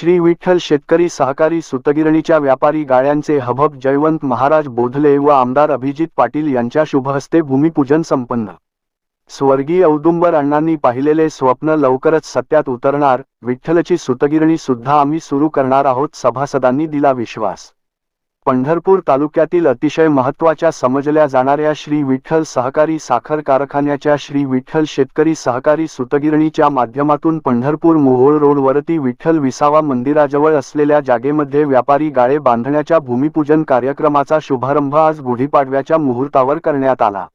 श्री विठ्ठल शेतकरी सहकारी सुतगिरणीच्या व्यापारी गाळ्यांचे हबब जयवंत महाराज बोधले व आमदार अभिजित पाटील यांच्या शुभहस्ते भूमिपूजन संपन्न. स्वर्गीय औदुंबर अण्णांनी पाहिलेले स्वप्न लवकरच सत्यात उतरणार विठ्ठलची सुतगिरणी सुद्धा आम्ही सुरू करणार आहोत सभासदांनी दिला विश्वास. पंढरपूर तालुक्यातील अतिशय महत्त्वाच्या समजल्या जाणाऱ्या श्री विठ्ठल सहकारी साखर कारखान्याच्या श्री विठ्ठल शेतकरी सहकारी सुतगिरणीच्या माध्यमातून पंढरपूर मोहोळ रोडवरती विठ्ठल विसावा मंदिराजवळ असलेल्या जागेमध्ये व्यापारी गाळे बांधण्याच्या भूमिपूजन कार्यक्रमाचा शुभारंभ आज गुढीपाडव्याच्या मुहूर्तावर करण्यात आला.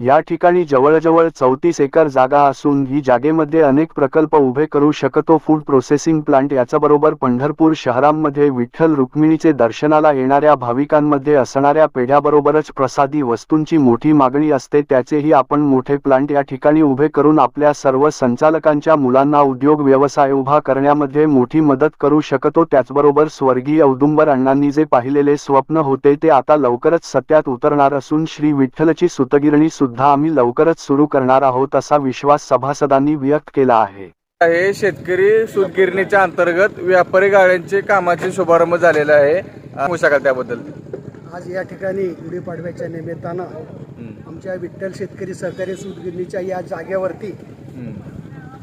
या ठिकाणी जवळजवळ चौतीस एकर जागा असून ही जागेमध्ये अनेक प्रकल्प उभे करू शकतो. फूड प्रोसेसिंग प्लांट याच्याबरोबर पंढरपूर शहरांमध्ये विठ्ठल रुक्मिणीचे दर्शनाला येणाऱ्या भाविकांमध्ये असणाऱ्या पेढ्याबरोबरच प्रसादी वस्तूंची मोठी मागणी असते. त्याचेही आपण मोठे प्लांट या ठिकाणी उभे करून आपल्या सर्व संचालकांच्या मुलांना उद्योग व्यवसाय उभा करण्यामध्ये मोठी मदत करू शकतो. त्याचबरोबर स्वर्गीय औदुंबर अण्णांनी जे पाहिलेले स्वप्न होते ते आता लवकरच सत्यात उतरणार असून श्री विठ्ठलची सुतगिरणी सुद्धा आम्ही लवकरच सुरू करणार आहोत असा विश्वास सभासदांनी व्यक्त केला आहे. आहे शेतकरी सूतगिरणीच्या अंतर्गत व्यापारी गाड्यांचे कामाचे शुभारंभ झालेला आहे. सांगू शकाल त्याबद्दल? आज या ठिकाणी गुढीपाडव्याच्या निमित्तानं आमच्या विठ्ठल शेतकरी सहकारी सूतगिरणीच्या या जागेवरती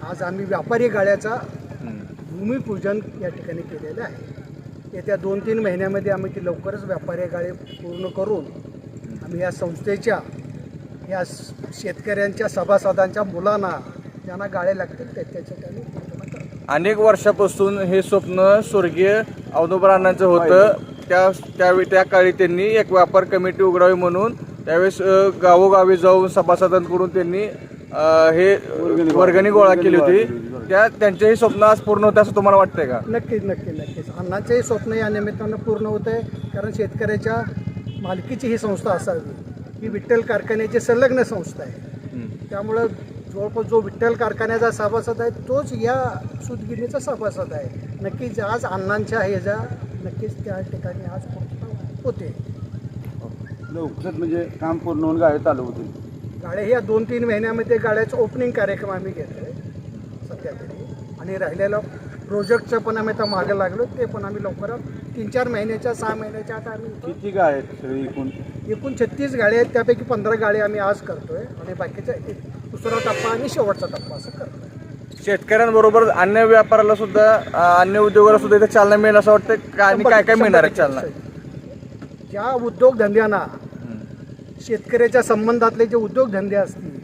आज आम्ही व्यापारी गाड्याचा भूमिपूजन या ठिकाणी केलेलं आहे. येत्या दोन तीन महिन्यामध्ये आम्ही ती लवकरच व्यापारी गाळे पूर्ण करून आम्ही या संस्थेच्या या शेतकऱ्यांच्या सभासदांच्या मुलांना ज्यांना गाळे लागतील त्या त्याच्या ठिकाणी करतो. अनेक वर्षापासून हे स्वप्न स्वर्गीय अवधूबराणांचं होतं. त्या त्यावेळी त्या काळी त्यांनी एक व्यापार कमिटी उघडावी म्हणून त्यावेळेस गावोगावी जाऊन सभासदांकडून त्यांनी हे वर्गणी गोळा केली. होती. त्या त्यांचेही स्वप्न आज पूर्ण होते असं तुम्हाला वाटतंय का? नक्कीच नक्की नक्कीच. अण्णाचेही स्वप्न या निमित्तानं पूर्ण होत आहे कारण शेतकऱ्याच्या मालकीची ही संस्था असावी. ही विठ्ठल कारखान्याची संलग्न संस्था आहे. त्यामुळं जवळपास जो विठ्ठल कारखान्याचा सभासद आहे तोच या सूतगिरणीचा सभासद आहे. नक्कीच आज अण्णांच्या ह्याच्या नक्कीच त्या ठिकाणी आज होते. लवकरच म्हणजे काम पूर्ण होऊन गाडी चालू होतील. गाड्या ह्या दोन तीन महिन्यामध्ये गाड्याचं ओपनिंग कार्यक्रम आम्ही घेतो आहे सध्या तरी. आणि राहिलेलं प्रोजेक्टचं पण आम्ही आता मागं लागलो ते पण आम्ही लवकरात तीन चार महिन्याच्या सहा महिन्याच्या आता आम्ही किती गाड्या आहेत सगळी एकूण? एकूण छत्तीस गाड्या आहेत त्यापैकी पंधरा गाड्या आम्ही आज करतोय. आणि बाकीचा एक दुसरा टप्पा आणि शेवटचा टप्पा असं करतोय. शेतकऱ्यांबरोबर अन्य व्यापाराला सुद्धा अ, अन्य उद्योगाला सुद्धा इथे चालना मिळेल असं वाटतं का? आणि काय काय मिळणार आहे चालना? ज्या उद्योगधंद्यांना शेतकऱ्याच्या संबंधातले जे उद्योगधंदे असतील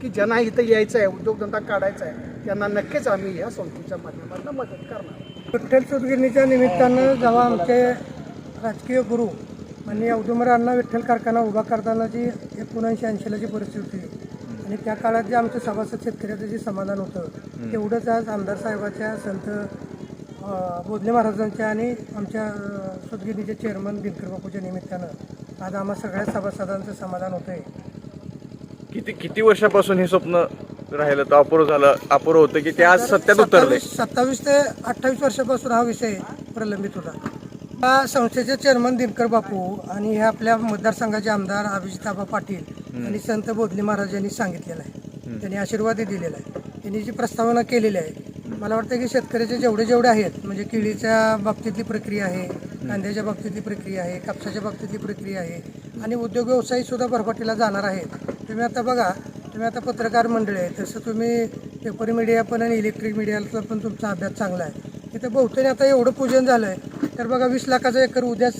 की ज्यांना इथं यायचं आहे उद्योगधंदा काढायचा आहे त्यांना नक्कीच आम्ही या संस्थेच्या माध्यमातून मदत करणार विठ्ठल सुतगिरणीच्या निमित्तानं जेव्हा आमचे राजकीय गुरु आणि औदुंबरांना विठ्ठल कारखाना उभा करताना जी एकोणऐंशी ऐंशीला जी परिस्थिती होती आणि त्या काळात जे आमचं सभासद शेतकऱ्याचं जे समाधान होतं तेवढंच आज आमदार साहेबाच्या संत बोधले महाराजांच्या आणि आमच्या अं, सुतगिरणीचे चेअरमन दिनकर बापूच्या निमित्तानं आज आम्हा सगळ्या सभासदांचं समाधान होतं आहे किती किती वर्षापासून हे स्वप्न राहिलं? तर अपुरं झालं अपुरं होतं की ते आज सत्यात उतरले. सत्तावीस ते अठ्ठावीस वर्षापासून हा विषय प्रलंबित होता. या संस्थेचे चेअरमन दिनकर बापू आणि हे आपल्या मतदारसंघाचे आमदार अभिजिताबा पाटील आणि संत बोधले महाराज यांनी सांगितलेलं आहे. त्यांनी आशीर्वादही दिलेला आहे. त्यांनी जी प्रस्तावना केलेली आहे मला वाटतं की शेतकऱ्याचे जेवढे जेवढे आहेत म्हणजे केळीच्या बाबतीतली प्रक्रिया आहे कांद्याच्या बाबतीतली प्रक्रिया आहे कापसाच्या बाबतीतली प्रक्रिया आहे आणि उद्योग व्यवसायी सुद्धा भरभटीला जाणार आहेत. तुम्ही आता बघा तुम्ही आता पत्रकार मंडळी आहे तसं तुम्ही पेपर मीडिया पण आणि इलेक्ट्रिक मीडियाचा पण तुमचा अभ्यास चांगला आहे. तिथं बहुतेने आता एवढं पूजन झालं आहे तर बघा वीस लाखाचं एकर उद्याच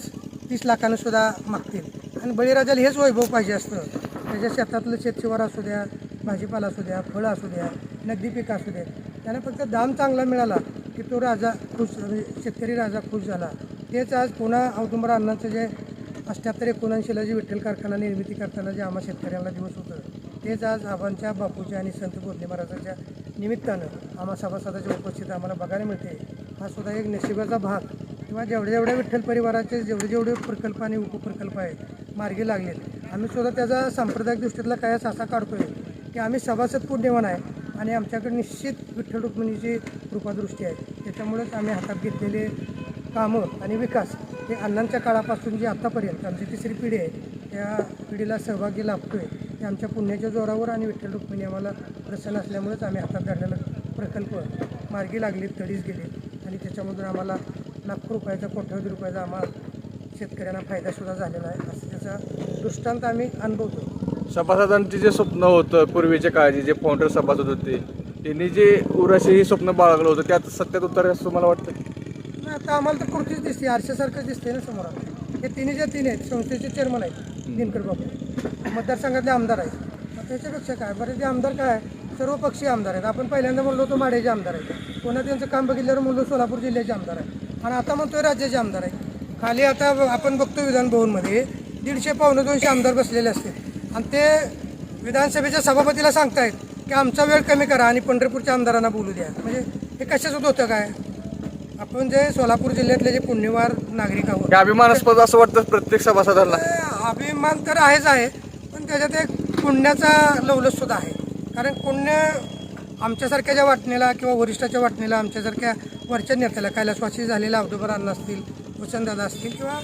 तीस लाखानं सुद्धा मागतील. आणि बळीराजाला हेच वैभव पाहिजे असतं. त्याच्या शेतातलं शेतशिवार असू द्या भाजीपाला असू द्या फळं असू द्या नगदी पिकं असू द्या. त्यांना फक्त दाम चांगला मिळाला की तो राजा खुश म्हणजे शेतकरी राजा खुश झाला. तेच आज पुन्हा औदुंबर अण्णांचं जे अष्ट्याहत्तर एकोणऐंशीला जे विठ्ठल कारखाना निर्मिती करताना जे आम्हा शेतकऱ्यांना दिवस होतं तेच आज आबांच्या बापूच्या आणि संत बोधले महाराजांच्या निमित्तानं आम्हा सभासदाच्या उपस्थित आम्हाला बघायला मिळते. हा सुद्धा एक नशिबाचा भाग. किंवा जेवढे जेवढे विठ्ठल परिवाराचे जेवढे जेवढे प्रकल्प आणि उपप्रकल्प आहेत मार्गी लागलेत. आम्ही सुद्धा त्याचा सांप्रदायिक दृष्टीतला कायच असा काढतोय की आम्ही सभासद पुण्यवान आहे आणि आमच्याकडे निश्चित विठ्ठल रुक्मिणीची कृपादृष्टी आहे. त्याच्यामुळेच आम्ही हातात घेतलेले कामं आणि विकास हे अण्णांच्या काळापासून जी आत्तापर्यंत आमची तिसरी पिढी आहे त्या पिढीला सहभागी लाभतो आहे ते आमच्या पुण्याच्या जोरावर आणि विठ्ठल रुक्मिणी आम्हाला प्रसन्न असल्यामुळेच आम्ही हातात धरलेला प्रकल्प मार्गी लागले तडीच गेले आणि त्याच्यामधून आम्हाला लाखो रुपयाचा कोट्यवधी रुपयाचा आम्हाला शेतकऱ्यांना फायदासुद्धा झालेला आहे. असं त्याचा दृष्टांत आम्ही अनुभवतो. सभासदांचे जे स्वप्न होतं पूर्वीच्या काळाचे जे फाउंडर सभासद होते त्यांनी जे उराशी ही स्वप्न बाळगलं होतं त्यात सत्यात उतर असं तुम्हाला वाटतं? नाही, आता आम्हाला तर कुर्तीच दिसते आरशासारखंच दिसते ना समोर. हे तिन्ही जे तीन आहेत संस्थेचे चेअरमन आहेत दिनकर बाबू. मतदारसंघातले आमदार आहेत. मग त्याच्यापेक्षा काय? बरेच जे आमदार काय? सर्व पक्षीय आमदार आहेत. आपण पहिल्यांदा म्हणलो होतो माड्याचे आमदार आहेत. पुन्हा त्यांचं काम बघितल्यावर म्हणलो सोलापूर जिल्ह्याचे आमदार आहेत. आणि आता म्हणतोय राज्याचे आमदार आहेत. खाली आता आपण बघतो विधान भवनमध्ये दीडशे पावणे दोनशे आमदार बसलेले असतील. आणि ते विधानसभेच्या सभापतीला सांगतायत की आमचा वेळ कमी करा आणि पंढरपूरच्या आमदारांना बोलू द्या. म्हणजे हे कशाचं होतं काय? आपण जे सोलापूर जिल्ह्यातले जे पुण्यवार नागरिक आहोत. अभिमानास्पद असं वाटतं प्रत्येक सभासदांना. ते अभिमान तर आहेच आहे पण त्याच्यात एक पुण्याचा लवलस सुद्धा आहे. कारण पुण्य आमच्यासारख्या ज्या वाटणीला किंवा वरिष्ठाच्या वाटणीला आमच्यासारख्या वरच्या नेत्याला कैलासवासी झालेला अवधूबर अण्णा असतील वसंतदादा असतील किंवा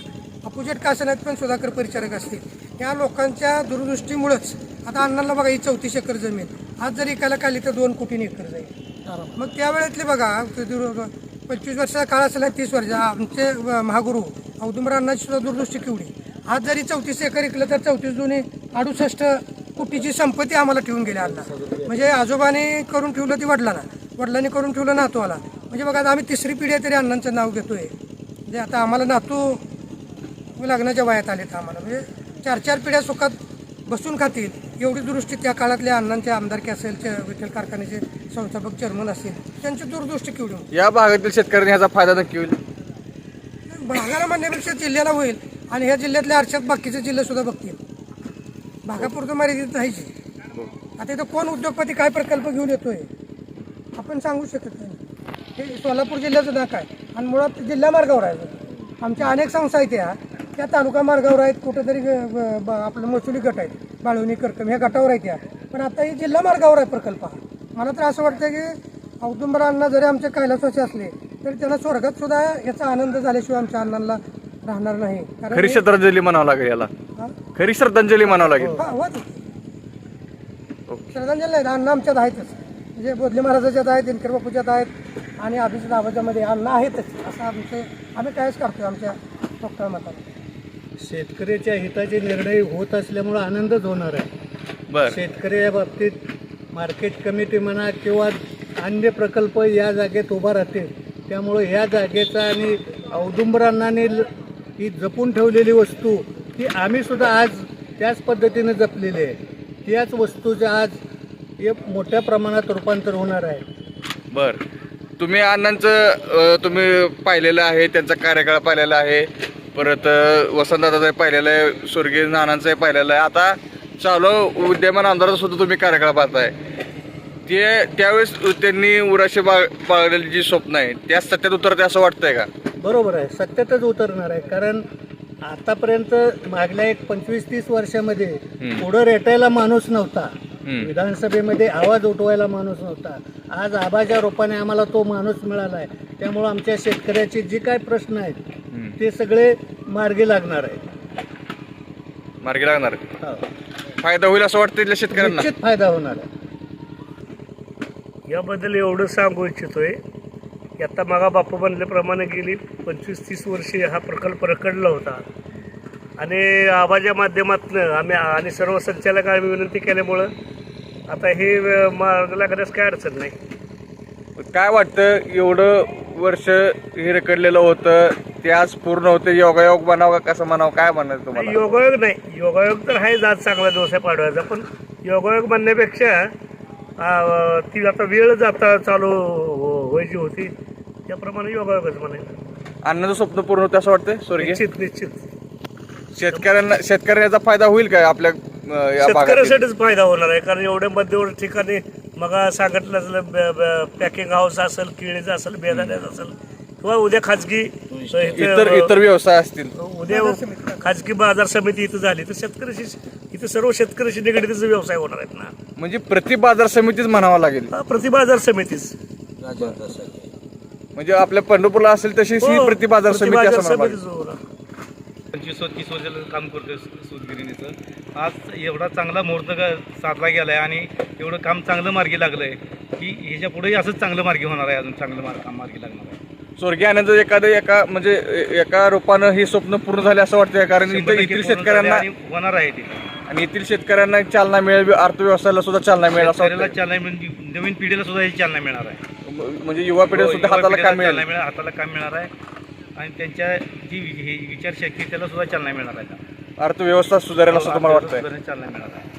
अपोजिट कासनात पण सुधाकर परिचारक असतील या लोकांच्या दूरदृष्टीमुळंच आता अण्णांना बघा ही चौतीस एकर जमीन. आज जर एकाला काली तर दोन कोटीने एकर जाईल. मग त्यावेळेतले बघा ते दूर- पंचवीस वर्षाचा काळ असेल तीस वर्ष आमचे महागुरु औदुंबर अण्णाची सुद्धा दूरदृष्टी केवढी? आज जरी चौतीस एकर इकलं तर चौतीस दोन्ही अडुसष्ट कोटीची संपत्ती आम्हाला ठेवून गेली अण्णा म्हणजे आजोबाने करून ठेवलं ती वडिलांना. वडिलांनी करून ठेवलं नातूला म्हणजे बघा आता आम्ही तिसरी पिढी आहे तरी अण्णांचं नाव घेतोय. म्हणजे आता आम्हाला नातू लग्नाच्या वयात आले तर आम्हाला. म्हणजे चार चार पिढ्या सुखात बसून खातील. एवढी दुरुस्ती त्या काळातल्या अण्णांचे आमदारकी असेल चे- विठ्ठल कारखान्याचे संस्थापक चेअरमन असतील. त्यांची दूरदृष्टी केवढी. या भागातील शेतकऱ्यांनी ह्याचा फायदा नक्की होईल? भागाला म्हणण्यापेक्षा जिल्ह्याला होईल. आणि ह्या जिल्ह्यातल्या आरशात बाकीचे जिल्हे सुद्धा बघतील. भागापुरतं मर्यादित आहे. आता इथं कोण उद्योगपती काय प्रकल्प घेऊन येतोय? आपण सांगू शकत नाही. हे सोलापूर जिल्ह्याचं नाक आहे. आणि मुळात जिल्हा मार्गावर आहे. आमच्या अनेक संस्था आहेत त्या त्या तालुका मार्गावर आहेत. कुठेतरी आपलं महसुली गट आहेत. बाळवणी करकम ह्या गटावर आहेत त्या पण आता ही जिल्हा मार्गावर आहे प्रकल्प. मला तर असं वाटतं की औदुंबरांना जरी आमचे कैलासवासी असले तरी त्यांना स्वर्गात सुद्धा याचा आनंद झाल्याशिवाय आमच्या अण्णांना राहणार नाही. कारण खरी श्रद्धांजली म्हणावं लागेल याला? खरी श्रद्धांजली म्हणावं लागेल. हा, होत होती. श्रद्धांजली नाही अण्णा आमच्यात आहेतच. म्हणजे बोधले महाराजाच्यात आहेत दिनकर बापूच्यात आहेत आणि अभिजित आवाजामध्ये अण्णा आहेतच. असं आमचे आम्ही कायच करतोय आमच्या डॉक्टर मताने. शेतकऱ्याच्या हिताचे निर्णय होत असल्यामुळं आनंदच होणार आहे. बर. शेतकऱ्या बाबतीत मार्केट कमिटी म्हणा किंवा अन्य प्रकल्प या जागेत उभा राहतील. त्यामुळं ह्या जागेचा आणि औदुंबरांनाने ल- ही जपून ठेवलेली वस्तू ती आम्ही सुद्धा आज त्याच पद्धतीने जपलेली आहे. त्याच वस्तूचं आज एक मोठ्या प्रमाणात रूपांतर होणार आहे. बर. तुम्ही अण्णांचं अं, तुम्ही पाहिलेलं आहे त्यांचा कार्यकाळ पाहिलेला आहे. परत अं, वसंतदादाचं पाहिलेलं आहे स्वर्गीय नानांचंही पाहिलेलं आहे. आता चालू विद्यमान आमदाराचा सुद्धा तुम्ही कार्यकाळ पाहताय. ते त्यावेळेस त्यांनी उराशी बाळ बाळगलेली जी स्वप्न आहे त्या सत्यात उतरते असं वाटतंय का? बरोबर आहे. सत्यातच उतरणार आहे. कारण आतापर्यंत मागल्या एक पंचवीस तीस वर्षामध्ये पुढं रेटायला माणूस नव्हता. विधानसभेमध्ये आवाज उठवायला माणूस नव्हता. आज आबाच्या रूपाने आम्हाला तो माणूस मिळाला आहे त्यामुळं आमच्या शेतकऱ्याचे जे काय प्रश्न आहेत ते सगळे मार्गी लागणार आहेत. मार्गी लागणार हो. फायदा होईल असं वाटतं इथल्या शेतकऱ्यांना? निश्चित फायदा होणार आहे. याबद्दल एवढं सांगू इच्छितोय की आता मागा बापू म्हणल्याप्रमाणे गेली पंचवीस तीस वर्षे हा प्रकल्प रखडला होता. आणि आवाजा माध्यमातनं आम्ही आणि सर्व संचालक आम्ही विनंती केल्यामुळं आता हे मार्ग लागण्यास काय अडचण नाही. काय वाटतं एवढं वर्ष हे रखडलेलं होतं ते आज पूर्ण होते योगायोग म्हणावं का कसं म्हणावं काय म्हणायचं तुम्हाला? योगायोग नाही. योगायोग तर आहेच आज चांगला दिवस आहे पाडव्याचा पण योगायोग म्हणण्यापेक्षा ती आता वेळ जाता चालू हो- व्हायची होती. त्याप्रमाणे योगायोगच म्हणायचं अण्णाचं स्वप्न पूर्ण होतं असं वाटतं स्वर्गीय? निश्चित निश्चित. शेतकऱ्यांना शेतकऱ्याचा फायदा होईल काय आपल्या अं, या भागात शेतकऱ्यासाठीच फायदा होणार आहे कारण एवढ्या मध्यवर्ती ठिकाणी मग सांगितलं पॅकिंग हाऊस असेल केळीचं असेल बेदाण्याचं असेल किंवा उद्या खाजगी इतर इतर व्यवसाय असतील. उद्या खाजगी बाजार समिती इथं झाली तर शेतकऱ्याशी इथं सर्व शेतकऱ्याशी निगडीतच व्यवसाय होणार आहेत ना. म्हणजे प्रति बाजार समितीच म्हणावं लागेल. हा, प्रति बाजार समितीच. म्हणजे आपल्या पंढरपूरला असेल तशी ही हो, प्रति बाजार प्रति समिती बाजार असं म्हणावं लागेल. समितीच होणार पंचवीस तीस वर्षाला काम करतोय सूतगिरणीचं. आज एवढा चांगला मुहूर्त ग- साधला गेला आहे आणि एवढं काम चांगलं मार्गी लागलं आहे की ह्याच्या पुढेही असंच चांगलं मार्गी होणार आहे अजून चांगलं मार्ग काम मार्गी लागणार आहे. स्वर्गीय आनंद एखादं एका म्हणजे ए- एका रूपानं हे स्वप्न पूर्ण झाले असं वाटतंय कारण शंभर इथं टक्के पूर्ण शेतकऱ्यांना आणि होणार आहे तिथं आणि येथील शेतकऱ्यांना चालना मिळेल अर्थव्यवस्थेला सुद्धा चालना मिळेल असं चालना मिळून नवीन पिढीला सुद्धा याची चालना मिळणार आहे. म्हणजे युवा पिढीला सुद्धा युवा हाताला काम मिळेल. मिळणार हाताला काम मिळणार आहे. आणि त्यांच्या जी हे विचारशक्ती त्याला सुद्धा चालना मिळणार आहे अर्थव्यवस्था सुधारेल असं तुम्हाला वाटतंय? सुधारण्यास चालना मिळणार आहे.